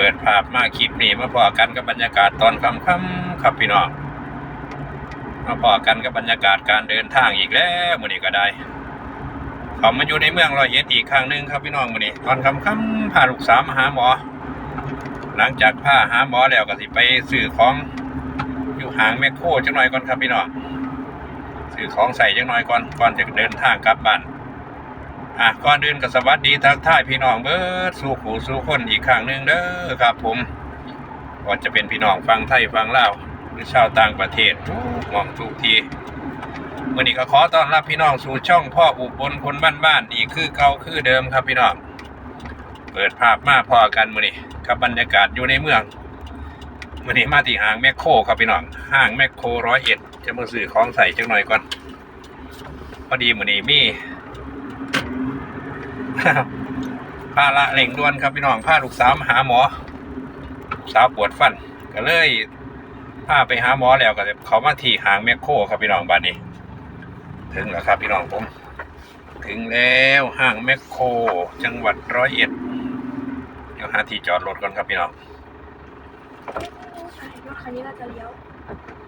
เปิดภาพมาคลิปนี้มาพอกันกับบรรยากาศตอนค่ำๆครับพี่น้องมาพอกันกับบรรยากาศการเดินทางอีกแล้วมื้อนี้ก็ได้เขามาอยู่ในเมืองรอยเอ็ดอีกครั้งหนึ่งครับพี่น้องมื้อนี้ตอนค่ำๆพาลูกสาวมาหาหมอ หลังจากพาหาหมอแล้วก็สิไปซื้อของอยู่หางแมคโครจังหน่อยก่อนครับพี่น้องซื้อของใส่จังหน่อยก่อนก่อนจะเดินทางกลับบ้าน อะก่อนอื่นก็สวัสดีทักทายพี่น้องเบิร์ดสู่ผู้สู่คนอีกครั้งหนึ่งเด้อครับ ผมว่าจะเป็นพี่น้องฟังไทยฟังลาวหรือชาวต่างประเทศทุกมองทุกทีวันนี้ก็ขอต้อนรับพี่น้องสู่ช่องพ่ออุบลคนบ้านๆอีกคือเก่าคือเดิมครับพี่น้องเปิดภาพมาพอกันมื้อนี้กับบรรยากาศอยู่ในเมืองมื้อนี้มาที่ห้างแมคโครครับพี่น้องห้างแมคโครร้อยเอ็ดจะมาซื้อของใส่จังหน่อยก่อนพอดีมื้อนี้มี พาละเร่งด่วนครับพี่น้องพาลูกสาวมาหาหมอลูกสาวปวดฟันก็เลยพาไปหาหมอแล้วก็เขามาที่หางแมคโครครับพี่น้องบ้านนี้ ถึงแล้วครับพี่น้องผม ถึงแล้วห้างแมคโครจังหวัดร้อยเอ็ดเดี๋ยวหาที่จอดรถก่อนครับพี่น้องใช่รถคันนี้ก็จะเลี้ยว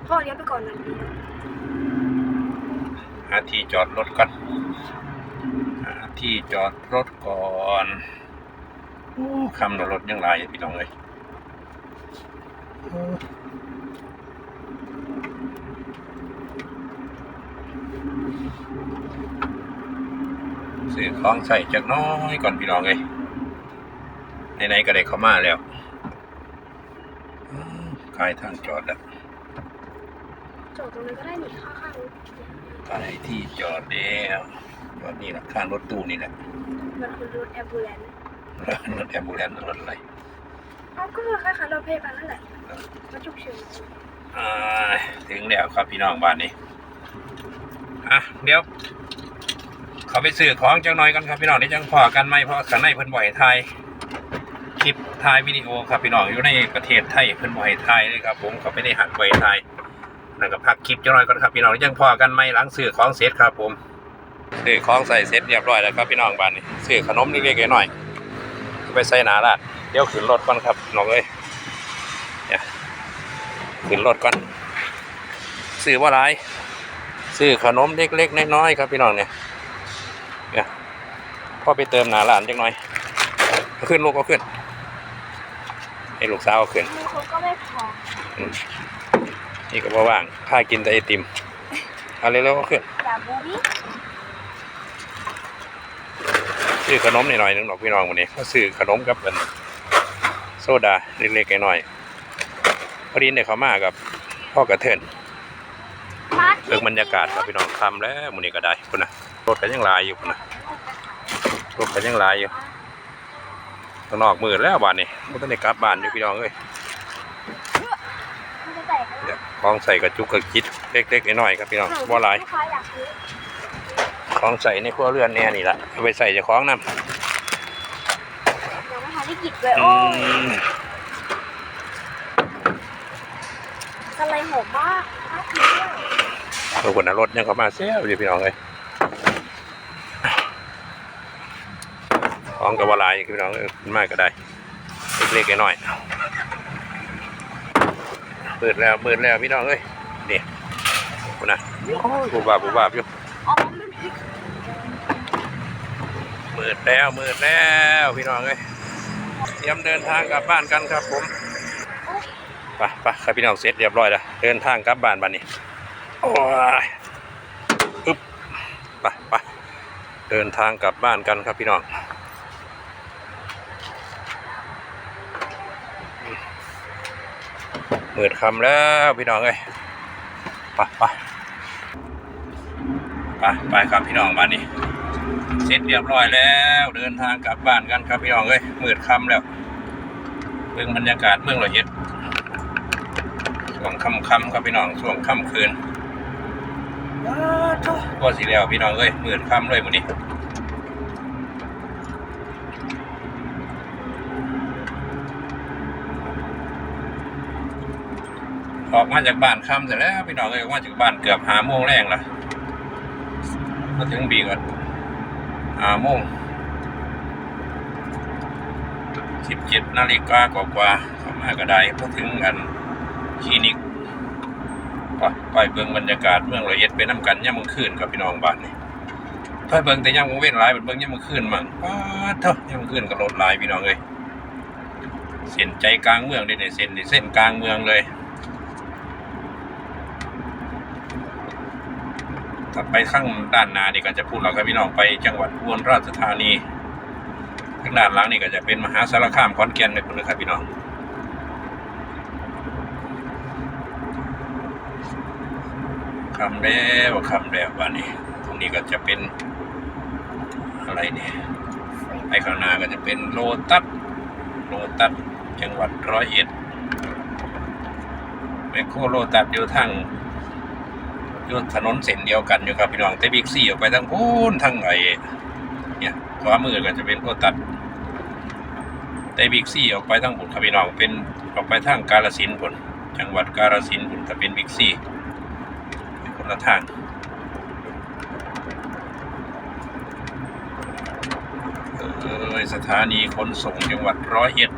พ่อเลี้ยวไปก่อนหน่อยดีนะหาที่จอดรถก่อนหา ที่จอดรถก่อนโอ้คำนรถยังไรพี่น้องเลยโอ้ซื้อของใส่จักหน้อยก่อนพี่น้องเลยไหนๆก็ได้เข้ามาแล้วอืมขายทางจอดแล้วจอดตรงนั้นก็ได้หนีข้างๆรถไปที่จอดแล้วจอด นี่แหละข้างรถตู้นี่แหละมันคือรถแอมบูเลนซ์รถแอมบูเลนซ์รถอะไรอ๋อก็คือคล้ายๆรถพยาบาลนั่นแหละรถฉุกเฉินอ่าถึงแล้วครับพี่น้องบ้านนี้อะเดี๋ยวเขาไปซื้อของจังหน่อยกันครับพี่น้องนี่จังพอกันไหมเพราะข้างในเพิ่นบ่อยไทยคลิปถ่ายวิดีโอครับพี่น้องอยู่ในประเทศไทยเพิ่นบ่อยไทยเลยครับ ผมเขาไม่ได้หักบ่อยไทยนั่นก็พักคลิปจังหน่อยก่อนครับพี่น้องยังพอกันไหมหลังซื้อของเสร็จครับผม ซื้อของใส่เสร็จเรียบร้อยแล้วครับพี่น้องบ้านนี้ซื้อขนมเล็กๆน้อยๆไปใส่หนาลาดเดี๋ยวขึ้นรถก่อนครับน้องเอ้ยเนี่ยขึ้นรถก่อนซื้อว่าไรซื้อขนมเล็กๆน้อยๆครับพี่น้องเนี่ยเนี่ยพ่อไปเติมหนาหลานจังหน่อยเอาขึ้นลูกก็ขึ้นให้ลูกสาวเอาขึ้นมันคงก็ไม่พออืมนี่ก็บ่ว่างค่ากินแต่ไอติมเอาเร็วๆก็ขึ้นอย่าบูบี้ ซื้อขนมหน่อยๆหนึงดอกพี่น้องวันนี้ก็ซื้อขนมกับเป็นโซดาเล็กๆน้อยๆพอดีเนี่ยเขามากับพ่อกระเทินมาเลือกบรรยากาศครับพี่น้องทำแล้วมื้อนี้ก็ได้พุ่นนะรถก็ยังหลายอยู่พุ่นนะรถก็ยังหลายอยู่ข้างนอกมืดแล้วบ้านนี้ไม่ต้องได้กลับบ้านอยู่พี่น้องเอ้ยมันจะแตกเดี๋ยวของใส่กระจุกกระจิตเล็กๆน้อยๆครับพี่น้องบ่หลายลูกค้าอยากซื้อ ของใส่ในครัวเรือนเนี่ยนี่แหละเอาไปใส่เจะของนำยังไม่ทันได้กินเลยอืโอ้ยมอะไรหอมมากน่ากินด้วยบางคนนะรถยังเข้ามาเสียอยู่พี่น้องเลยของกับว่าหลายพี่น้องเอ้ยขึ้นมากก็ได้เล็กๆน้อยๆมืดแล้วมืดแล้วพี่น้องเอ้ยนี่พุ่นนะโอ้ยบูบาบบูบาบอยู่ อ๋อมันพริกมืดแล้วมืดแล้วพี่น้องเอ้ยเตรียมเดินทางกลับบ้านกันครับผมไปไปครับพี่น้องเสร็จเรียบร้อยแล้วเดินทางกลับบ้านบ้านนี้โอ้ยอึ๊บไปไปเดินทางกลับบ้านกันครับพี่น้องมืดคำแล้วพี่น้องเอ้ยไปไป ไปไปครับพี่น้องบ้านนี้เสร็จเรียบร้อยแล้วเดินทางกลับบ้านกันครับพี่น้องเอ้ยมืดค่ำแล้วเบิ่งบรรยากาศเมืองละเอียดช่วงค่ำค่ำๆครับพี่น้องช่วงค่ำคืนก็สิแล้วพี่น้องเอ้ยมืดค่ำเลยมื้อนี้ออกมาจากบ้านค่ำเสร็จแล้วพี่น้องเอ้ยออกมาจากบ้านเกือบหาโมงแรงละ มาถึงบีก่อนห้าโมงสิบเจ็ดนาฬิกากว่าๆเข้ามาก็ได้พอถึงอันคลินิกไปไปเบิ่งบรรยากาศเมืองร้อยเอ็ดไปน้ำกันย่ำมือคืนกับพี่น้องบ้านนี่ไปเบิ่งแต่ย่ำมือเว้นหลายเบิ่งย่ำมือคืนมั่งป้าเท่าย่ำมือคืนก็รถหลายพี่น้องเลยเส้นใจกลางเมืองเลยเนี่ยเส้นเส้นกลางเมืองเลย ถัดไปข้างด้านหน้านี่ก็จะพูดเรากับพี่น้องไปจังหวัดอุบลราชธานีทางด้านหลังนี่ก็จะเป็นมหาสารคามขอนแก่นเลยคุณนะครับพี่น้องคำแล้วคำแล้ววันนี้ ตรงนี้ก็จะเป็นอะไรเนี่ยไอ้ข้างหน้าก็จะเป็นโลตัสโลตัสจังหวัดร้อยเอ็ดแมคโครโลตัสอยู่ทาง อยู่ถนนเส้นเดียวกันอยู่ครับพี่น้องแต่บิ๊กซี่ออกไปทางพูนทางไอ้เนี่ยขวามือก็จะเป็นโลตัสแต่บิ๊กซี่ออกไปทั้งบุญครับพี่น้องเป็นออกไปทางกาลสินธุ์ผลจังหวัดกาลสินธุ์ผลจะเป็นบิ๊กซี่คนละทางเออสถานีขนส่งจังหวัดร้อยเอ็ด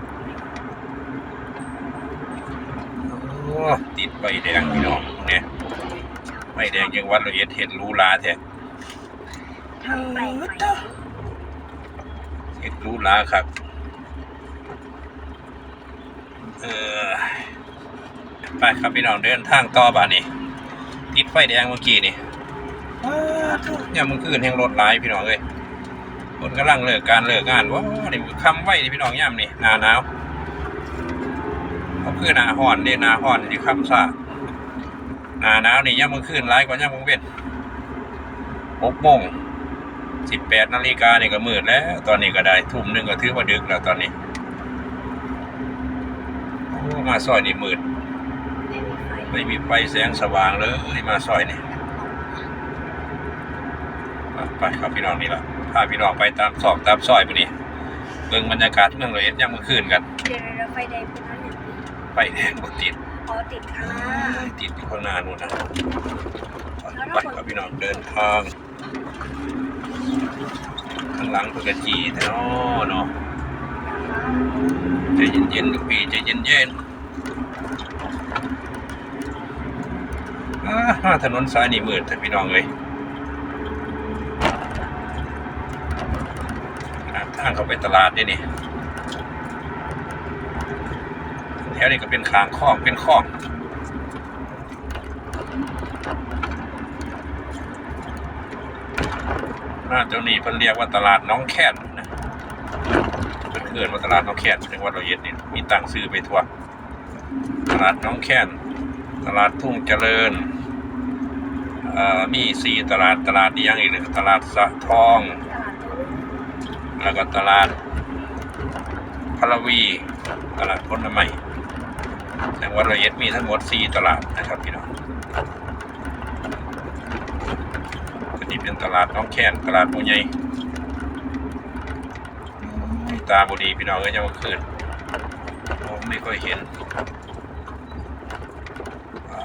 โอ้ติดใบแดงพี่น้องเนี่ย ใบแดงจังหวัดร้อยเอ็ดเห็นหรูหราแท้ทางไหนเห็นหรูหราครับ เออไปครับพี่น้องเดินทางต่อบ้านนี่ติดไฟแดงเมื่อกี้นี่อ้าวทุกเนี่ยมันคืนแห่งรถหลายพี่น้องเลยคนกำลังเลิกการเลิกงานว้าวนี่คำไว้นี่พี่น้องย่ำนี่หนาหนาวเขาคือหนาห่อนนี่หนาห่อนนี่คำซา หนาหนาวนี่ย่ำมันคืนหลายกว่าย่ำมันเว้นหกโมงสิบแปดนาฬิกานี่ก็มืดแล้ว ตอนนี้ก็ได้ทุ่มหนึงก็ถือว่าดึกแล้วตอนนี้โอ้มาซอยนี่มืดไม่มีไฟไม่มีไฟแสงสว่างเลยมาซอยนี่ไปไปครับพี่น้องนี่ละพาพี่น้องไปตามซอกตามซอยไปนี่เบิ่งบรรยากาศเมืองเลยย่ำเมื่อคืนกันเดี๋ยวเราไฟแดงเป็นนั้นอย่างนี้ไฟแดงบนติด อ๋อติดค่ะติดอยู่ข้างหน้านู่นนะไปครับพี่น้องเดินทาง ข้างหลังเพื่อกระจีแต่เนาะเนาะใจเย็นๆลูกพี่ใจเย็นๆอ่าถนนสายนี่มืดแต่พี่น้องเลยอ่าทางเข้าไปตลาดนี่นี่แถ วนี้ก็เป็นคางคองเป็นคองน่าจะนี่เพิ่นเรียกว่าตลาดน้องแค่นนะเพิ่นเอื่นว่าตลาดน้องแค่นจังหวัดร้อยเอ็ดนี่มีตังซื้อไปทั่ว ตลาดน้องแค่นตลาดทุ่งเจริญอ่อมีสี่ตลาดตลาดนี้ยังอีกหนึ่งตลาดสะทอง แล้วก็ตลาดพลวี ตลาดพลไม้ จังหวัดระยเอ็ดมีทั้งหมดสี่ตลาดนะครับพี่น้องอันนี้เป็นตลาดน้องแคนตลาดปูใหญ่ตาบดีพี่น้องก็ยังมาขึ้นผมไม่ค่อยเห็น ไป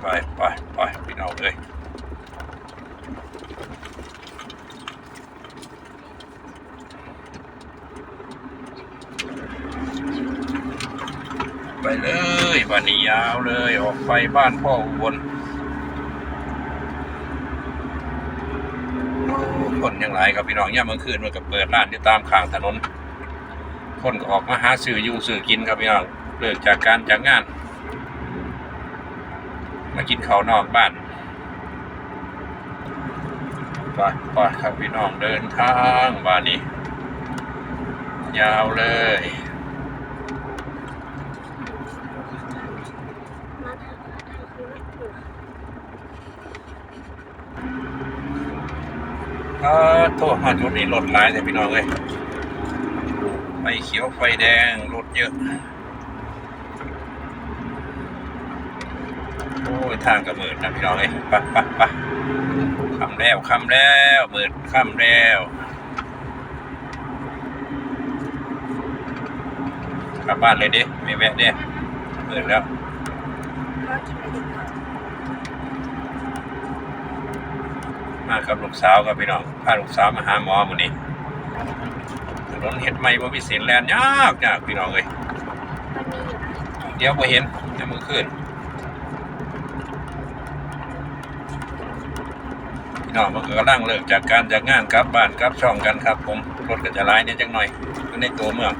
ไปไปไปพี่น้องเลย เลยวันนี้ยาวเลยออกไปบ้านพ่ออุบลคนยังหลายครับพี่น้องย่ามเมื่อคืนมันก็เปิดร้านที่ตามข้างถนน คนก็ออกมาหาซื้ออยู่ซื้อกินครับพี่น้องเลิกจากการจากงาน มากินข้าวนอกบ้านไปไปครับพี่น้องเดินทางบ้านนี้ยาวเลย มาทางทางคือไม่ถูก เออโทษมาจุดนี้รถหลายแต่พี่น้องเลยไฟเขียวไฟแดงรถเยอะ โอ้ยทางก็มืดนะพี่น้องเลยปไปไปคำแล้วคำแล้วมืดคำแล้วกลับบ้านเลยดิไม่แวะเด้มืดแล้ว ก็กินไปดีกว่า มากับลูกสาวกับพี่น้องพาลูกสาวมาหาหมอหมื้นี้ถนนเห็ดใหม่บ่มีเส้นแลนยากยากพี่น้องเอ้ยเดี๋ยวบ่เห็นจะมือขึ้นพี่น้องมันก็กำลังเลิกจากการจากงานกลับบ้านกลับช่องกันครับ ผมรถก็จะหลายเนี่ยจังหน่อยในตัวเมือง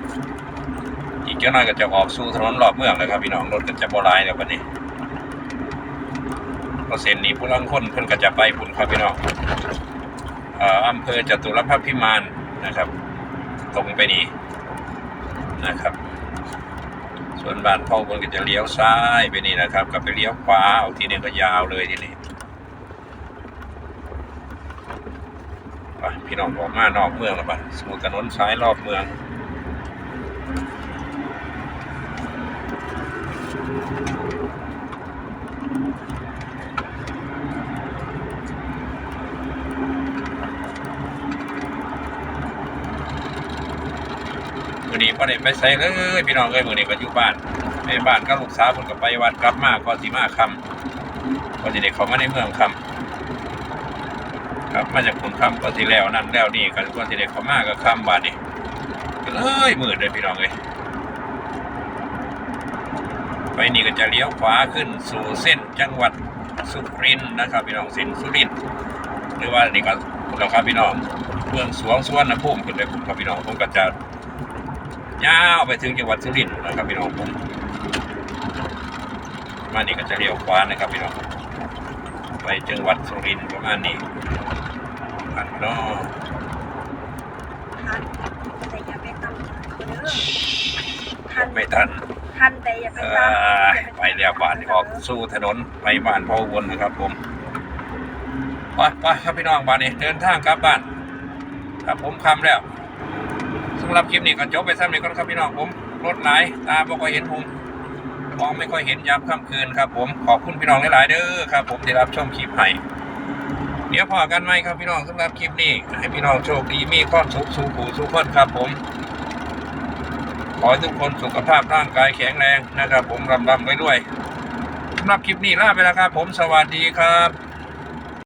อีกจังหน่อยก็จะออกสู่ถนนรอบเมืองเลยครับพี่น้องรถก็จะบ่หลายแล้วบัดนี้ เพราะเส้นนี้ผู้ลังคนเพิ่นก็จะไปพุ่นครับพี่น้องอ่ออำเภอจตุรพักษ์พิมานนะครับ ตรงไปนี่นะครับ ส่วนบ้านพ่อคนก็จะเลี้ยวซ้ายไปนี่นะครับก็ไปเลี้ยวขวาเอาทีนี้ก็ยาวเลยทีนี้ไปพี่น้องบอกมานอกเมืองแล้วปะสู่ถนนซ้ายรอบเมือง มือนี้พ่ได้ไปใส่เลยพี่น้องเอ้ยมือนี้ก็อยู่บ้านในบ้านก็ลูกสาวคนก็ไปวัดกลับมาก็สิมาคำก็สิได้เขามาในเมืองคำครับมาจากคุณคำก็สิแล้วนั่นแล้วนี่ก็ก็สิได้เขามาก็คำบ้านนี่ก็เลยมืดเลยพี่น้องเอ้ยไปนี่ก็จะเลี้ยวขวาขึ้นสู่เส้นจังหวัดสุรินทร์นะครับพี่น้องเส้นสุรินทร์หรือว่านี่ก็เราครับพี่น้องเมืองสวงสวนนภูมิขึ้นไปผมครับพี่น้องผมก็จะ ยาวไปถึงจังหวัดสุรินทร์นะครับพี่น้องผมมานี่ก็จะเลี้ยวขวานะครับพี่น้องไปจังหวัดสุรินทร์ประมาณนี้ผ่านมาเนาะทันแต่อย่าไปตำเขาเด้อทันไม่ทันทันแต่อย่าไปเอตำออย่าไปแล้วบ้านออกสู่ถนนไปบ้านพ่อวนนะครับผมไปไปครับพี่น้องบ้านนี้เดินทางกลับบ้านครับผมคำแล้วสำหรับคลิปนี้ก็จบไปซ้ำนี้ก่อนครับพี่น้องผมรถหลายตาบ่ค่อยเห็นผมมองไม่ค่อยเห็นยามค่ำคืนครับผมขอบคุณพี่น้องหลาย ๆ เด้อครับ ผมที่รับชมคลิปให้เดี๋ยวพอกันไหมครับพี่น้องสำหรับคลิปนี้ ให้พี่น้องโชคดีมีความสุขสู่ผู้สู่คนครับผม ขอให้ทุกคนสุขภาพร่างกายแข็งแรงนะครับ ผมรำรำไว้ด้วยสำหรับคลิปนี้ลาไปแล้วครับผมสวัสดีครับ